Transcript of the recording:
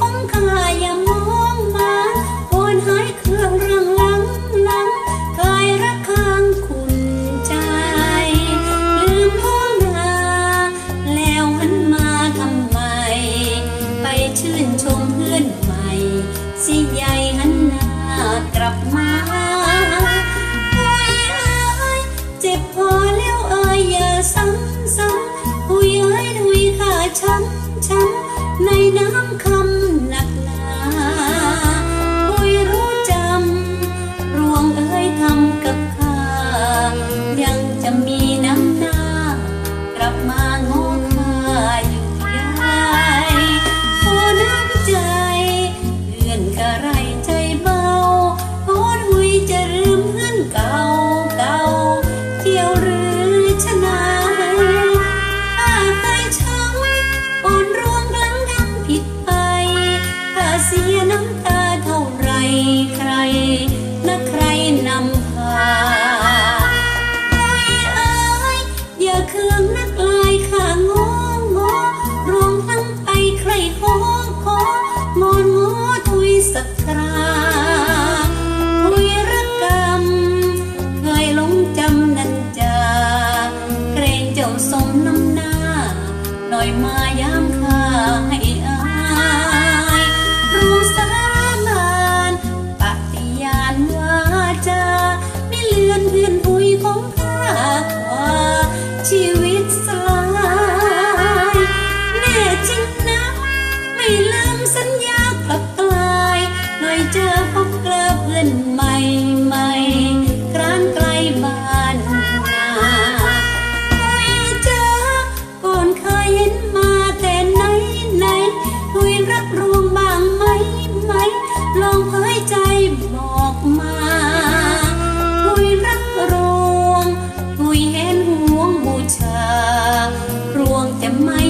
ของข้าอย่ามองมาโอนหายเครื่องเรื่องลังลังกายรักข้างคุณใจ ลืมพ่อนาแล้วหันมาทำไม ไปชื่นชมเพื่อนใหม่ สิใหญ่หันหน้ากลับมาโอ้ยเจ็บพอแล้วเอ้ยอย่าซ้ำซ้ำหุยเอ้ยหุยข้าช้ำช้ำในน้ำคำำตาเท่าไรใครนะใครนำพาโอ้ยเอ้ยอย่าเคืองนักลายข้างงงอรวมทั้งไปใครขอของอนโงอทุยสักคราทุยรักกรรมเคยหลงจำนันจาเกรงเจ้าสมน้ำหน้าหน่อยมายามข้า รักรวงบ้างไหมไหม ลองเผยใจบอกมาคุยรักรวงคุยเห็นห่วงบูชารวงจะไม่